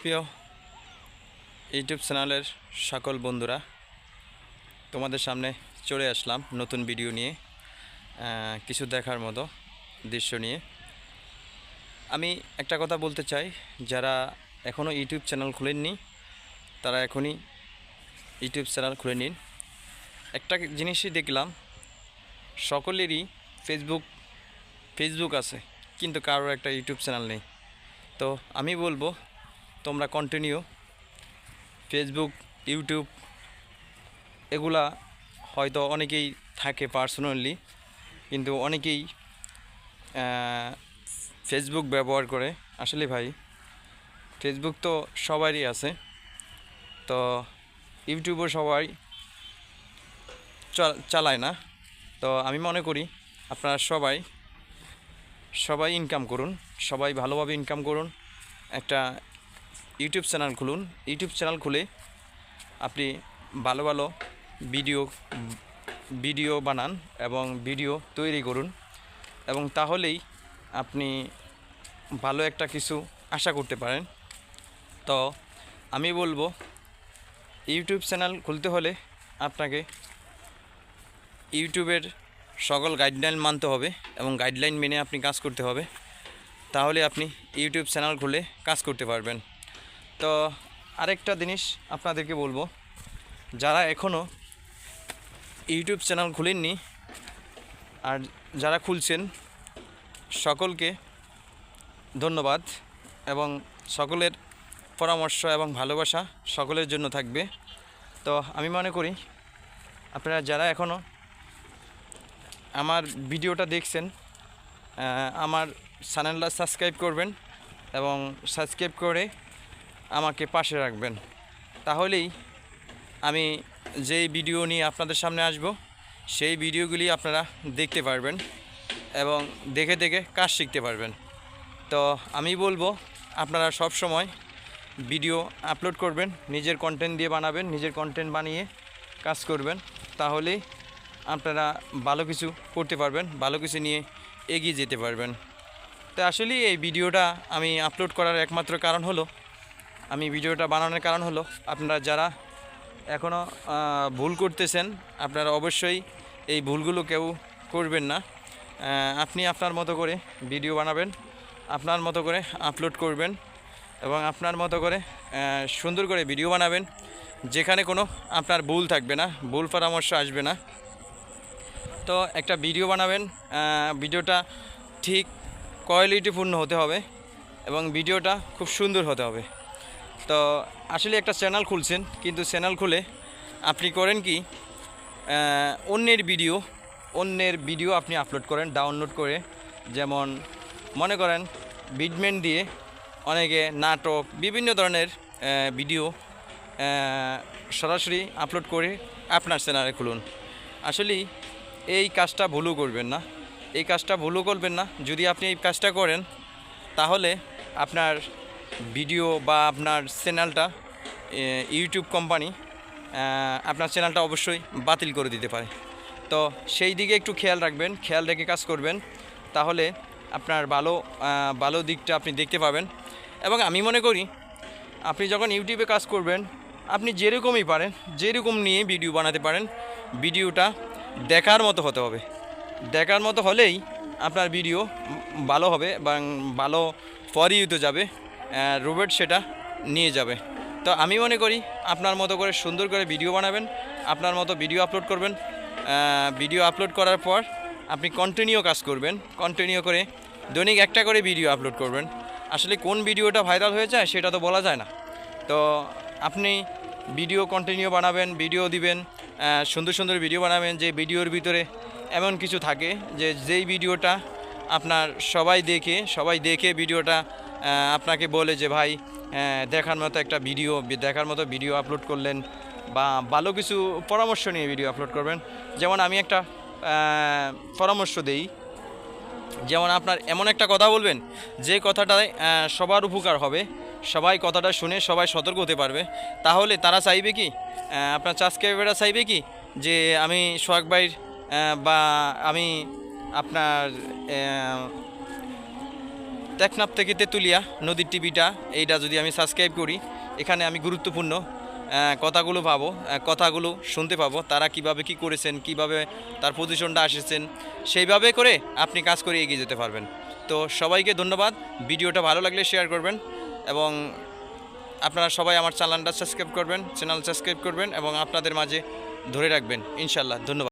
প্রিয় ইউটিউব চ্যানেলের সকল বন্ধুরা, তোমাদের সামনে চলে আসলাম নতুন ভিডিও নিয়ে কিছু দেখার মতো দৃশ্য নিয়ে। আমি একটা কথা বলতে চাই, যারা এখনও ইউটিউব চ্যানেল খুলেননি, তারা এখনই ইউটিউব চ্যানেল খুলে নিন। একটা জিনিসই দেখলাম, সকলেরই ফেসবুক ফেসবুক আছে, কিন্তু কারোর একটা ইউটিউব চ্যানেল নেই। তো আমি বলব তোমরা কন্টিনিউ ফেসবুক ইউটিউব এগুলা হয়তো অনেকেই থাকে পার্সোনালি কিন্তু অনেকেই ফেসবুক ব্যবহার করে। আসলে ভাই ফেসবুক তো সবারই আছে। তো ইউটিউবও সবাই চালায় না। তো আমি মনে করি আপনারা সবাই সবাই ইনকাম করুন, সবাই ভালোভাবে ইনকাম করুন। একটা ইউটিউব চ্যানেল খুলুন। ইউটিউব চ্যানেল খুলে আপনি ভালো ভালো ভিডিও ভিডিও বানান এবং ভিডিও তৈরি করুন এবং তাহলেই আপনি ভালো একটা কিছু আশা করতে পারেন। তো আমি বলব, ইউটিউব চ্যানেল খুলতে হলে আপনাকে ইউটিউবের সকল গাইডলাইন মানতে হবে এবং গাইডলাইন মেনে আপনি কাজ করতে হবে। তাহলে আপনি ইউটিউব চ্যানেল খুলে কাজ করতে পারবেন। তো আরেকটা জিনিস আপনাদেরকে বলব। যারা এখনও ইউটিউব চ্যানেল খুলেননি আর যারা খুলছেন, সকলকে ধন্যবাদ এবং সকলের পরামর্শ এবং ভালোবাসা সকলের জন্য থাকবে। তো আমি মনে করি আপনারা যারা এখনও আমার ভিডিওটা দেখছেন আমার চ্যানেলটা সাবস্ক্রাইব করবেন এবং সাবস্ক্রাইব করে আমাকে পাশে রাখবেন। তাহলেই আমি যেই ভিডিও নিয়ে আপনাদের সামনে আসব, সেই ভিডিওগুলি আপনারা দেখতে পারবেন এবং দেখে দেখে কাজ শিখতে পারবেন। তো আমি বলব, আপনারা সব সময় ভিডিও আপলোড করবেন, নিজের কন্টেন্ট দিয়ে বানাবেন, নিজের কন্টেন্ট বানিয়ে কাজ করবেন। তাহলেই আপনারা ভালো কিছু করতে পারবেন, ভালো কিছু নিয়ে এগিয়ে যেতে পারবেন। তো আসলে এই ভিডিওটা আমি আপলোড করার একমাত্র কারণ হলো আমি ভিডিওটা বানানোর কারণ হলো, আপনারা যারা এখনও ভুল করতেছেন, আপনারা অবশ্যই এই ভুলগুলো কেউ করবেন না। আপনি আপনার মতো করে ভিডিও বানাবেন, আপনার মতো করে আপলোড করবেন এবং আপনার মতো করে সুন্দর করে ভিডিও বানাবেন, যেখানে কোনো আপনার ভুল থাকবে না, ভুল পরামর্শ আসবে না। তো একটা ভিডিও বানাবেন ভিডিওটা ঠিক কোয়ালিটিপূর্ণ হতে হবে এবং ভিডিওটা খুব সুন্দর হতে হবে। তো আসলে একটা চ্যানেল খুলছেন, কিন্তু চ্যানেল খুলে আপনি করেন কি অন্যের ভিডিও অন্যের ভিডিও আপনি আপলোড করেন ডাউনলোড করে, যেমন মনে করেন বিডমেন্ট দিয়ে অনেকে নাটক, বিভিন্ন ধরনের ভিডিও সরাসরি আপলোড করে আপনার চ্যানেলে খুলুন। আসলে এই কাজটা ভুলও করবেন না। এই কাজটা ভুলও করবেন না। যদি আপনি এই কাজটা করেন, তাহলে আপনার ভিডিও বা আপনার চ্যানেলটা ইউটিউব কোম্পানি আপনার চ্যানেলটা অবশ্যই বাতিল করে দিতে পারে। তো সেই দিকে একটু খেয়াল রাখবেন, খেয়াল রেখে কাজ করবেন, তাহলে আপনার ভালো ভালো দিকটা আপনি দেখতে পাবেন। এবং আমি মনে করি, আপনি যখন ইউটিউবে কাজ করবেন, আপনি যেরকমই পারেন, যেরকম নিয়ে ভিডিও বানাতে পারেন, ভিডিওটা দেখার মতো হতে হবে। দেখার মতো হলেই আপনার ভিডিও ভালো হবে এবং ভালো ফরিউতে যাবে। রোবট সেটা নিয়ে যাবে। তো আমি মনে করি আপনার মতো করে সুন্দর করে ভিডিও বানাবেন, আপনার মতো ভিডিও আপলোড করবেন ভিডিও আপলোড করার পর আপনি কন্টিনিউ কাজ করবেন কন্টিনিউ করে দৈনিক একটা করে ভিডিও আপলোড করবেন। আসলে কোন ভিডিওটা ভাইরাল হয়ে যায় সেটা তো বলা যায় না। তো আপনি ভিডিও কন্টিনিউ বানাবেন, ভিডিও দিবেন সুন্দর সুন্দর ভিডিও বানাবেন, যে ভিডিওর ভিতরে এমন কিছু থাকে যে যেই ভিডিওটা আপনার সবাই দেখে সবাই দেখে ভিডিওটা আপনাকে বলে যে, ভাই দেখার মতো একটা ভিডিও, দেখার মতো ভিডিও আপলোড করলেন বা ভালো কিছু পরামর্শ নিয়ে ভিডিও আপলোড করবেন। যেমন আমি একটা পরামর্শ দেই। যেমন আপনার এমন একটা কথা বলবেন, যে কথাটায় সবার উপকার হবে, সবাই কথাটা শুনে সবাই সতর্ক হতে পারবে। তাহলে তারা চাইবে কি আপনার সাবস্ক্রাইবাররা চাইবে কি, যে আমি সোহাগ ভাইয়ের বা আমি আপনার আহ, টেকনাফ থেকে তেঁতুলিয়া নদীর টিভিটা এইটা যদি আমি সাবস্ক্রাইব করি এখানে আমি গুরুত্বপূর্ণ কথাগুলো পাবো কথাগুলো শুনতে পাবো তারা কীভাবে কি করেছেন কীভাবে তার পজিশনটা এসেছেন সেইভাবে করে আপনি কাজ করে এগিয়ে যেতে পারবেন। তো সবাইকে ধন্যবাদ ভিডিওটা ভালো লাগলে শেয়ার করবেন এবং আপনারা সবাই আমার চ্যানেলটা সাবস্ক্রাইব করবেন চ্যানেল সাবস্ক্রাইব করবেন এবং আপনাদের মাঝে ধরে রাখবেন। ইনশাল্লাহ ধন্যবাদ।